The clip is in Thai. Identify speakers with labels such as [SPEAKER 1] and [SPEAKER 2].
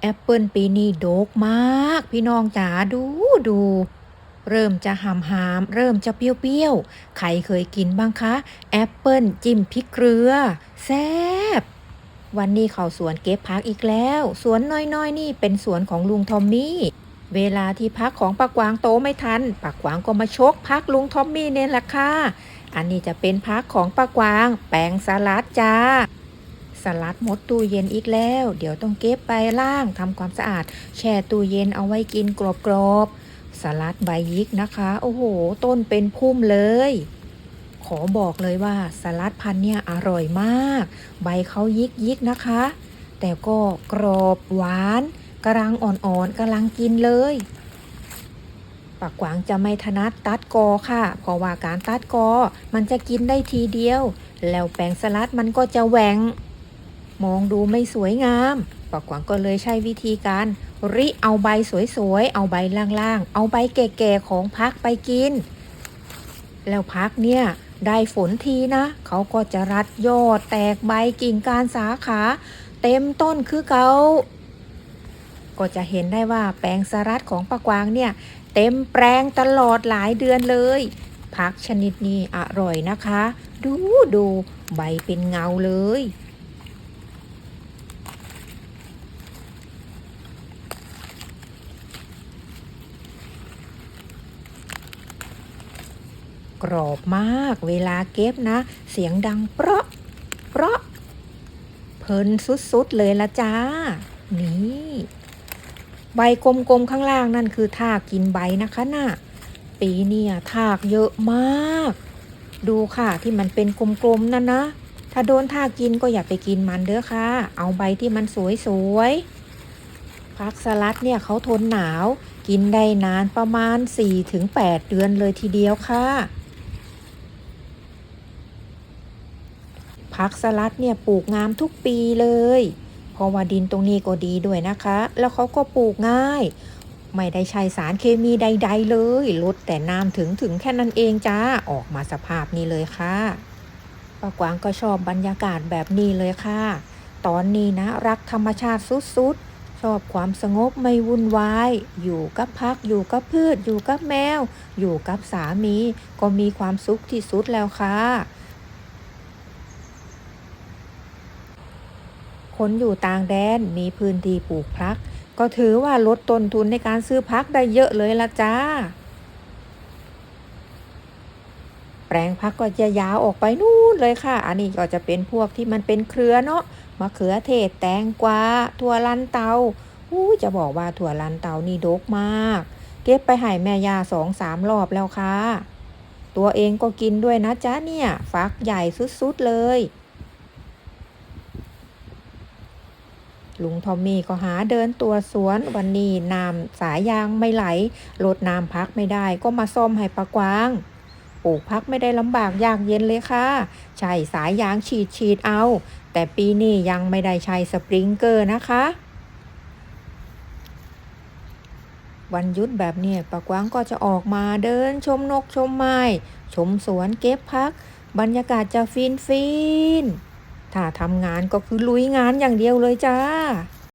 [SPEAKER 1] แอปเปิลปีนี้โดกมาก พี่น้องจ๋าดูดู เริ่มจะหำหามเริ่มจะเปรี้ยวๆใครเคยกินบ้างคะ แอปเปิลจิ้มพริกเกลือ แซ่บวันนี้เขาสวนเก็บพักอีกแล้ว สวนน้อยๆ นี่เป็นสวนของลุงทอมมี่ เวลาที่พักของปากวางโตไม่ทันปากวางก็มาชกพักลุงทอมมี่เนี่ยแหละค่ะอันนี้จะเป็นพักของปากวาง แปลงสลัดจ้า สลัดมดตู้เย็นอีกแล้ว เดี๋ยวต้องเก็บไปล่างทำความสะอาด แช่ตู้เย็นเอาไว้กินกรอบๆสลัดใบยิกนะคะ โอ้โห ต้นเป็นพุ่มเลย ขอบอกเลยว่าสลัดพันเนี่ยอร่อยมาก ใบเขายิกยิกนะคะ แต่ก็กรอบหวานกำลังอ่อนๆกำลังกินเลยปากกวางจะไม่ถนัดตัดกอค่ะ เพราะว่าการตัดกอมันจะกินได้ทีเดียว แล้วแปลงสลัดมันก็จะแหวง มองดูไม่สวยงามปากวางก็เลยใช้วิธีการ ริเอาใบสวยๆ เอาใบล่างๆ เอาใบแก่ๆของพักไปกิน แล้วพักเนี่ยได้ฝนทีนะ เขาก็จะรัดยอดแตกใบกิ่งการสาขา เต็มต้นคือเขาก็จะเห็นได้ว่าแปลงสลัดของปากวางเนี่ย เต็มแปลงตลอดหลายเดือนเลยพักชนิดนี้อร่อยนะคะ ดูดูใบเป็นเงาเลย กรอบมาก เวลาเก็บนะ เสียงดังเปราะเปราะเพลินสุดๆเลยละจ้า นี่ใบกลมๆข้างล่างนั่นคือทากกินใบนะคะน่ะปีเนี่ยทากเยอะมาก ดูค่ะที่มันเป็นกลมๆนั่นนะ ถ้าโดนทากกินก็อย่าไปกินมันเด้อค่ะ เอาใบที่มันสวยๆผักสลัดเนี่ยเขาทนหนาว กินได้นานประมาณ 4-8 เดือนเลยทีเดียวค่ะ ผักสลัดเนี่ยปลูกงามทุกปีเลย เพราะว่าดินตรงนี้ก็ดีด้วยนะคะ แล้วเขาก็ปลูกง่าย ไม่ได้ใช้สารเคมีใด ๆ เลยลดแต่น้ำถึงถึงแค่นั้นเองจ้าออกมาสภาพนี้เลยค่ะป้ากวางก็ชอบบรรยากาศแบบนี้เลยค่ะ ตอนนี้นะ รักธรรมชาติสุดๆ ชอบความสงบไม่วุ่นวาย อยู่กับพัก อยู่กับพืช อยู่กับแมว อยู่กับสามี ก็มีความสุขที่สุดแล้วค่ะ คนอยู่ต่างแดนมีพื้นที่ปลูกพัก ก็ถือว่าลดต้นทุนในการซื้อพักได้เยอะเลยละจ้า แปลงพักก็จะยาวออกไปนู่นเลยค่ะ อันนี้ก็จะเป็นพวกที่มันเป็นเครือเนาะมะเขือเทศแตงกวาถั่วลันเตาอู้จะบอกว่าถั่วลันเตานี่ดกมาก เก็บไปให้แม่ยาสองสามรอบแล้วค่ะ ตัวเองก็กินด้วยนะจ๊ะเนี่ย ฟักใหญ่สุดๆเลย ลุงทอมมี่ก็หาเดินตัวสวนวันนี้น้ำสายยางไม่ไหลลดน้ำพักไม่ได้ก็มาซ่อมให้ปะกวางปลูกพักไม่ได้ลำบากยากเย็นเลยค่ะ ใช้สายยางฉีดฉีดเอา แต่ปีนี้ยังไม่ได้ใช้สปริงเกอร์นะคะ วันหยุดแบบนี้ปะกวางก็จะออกมาเดินชมนกชมไม้ ชมสวนเก็บพัก บรรยากาศจะฟินฟิน ถ้าทำงานก็คือลุยงานอย่างเดียวเลยจ้า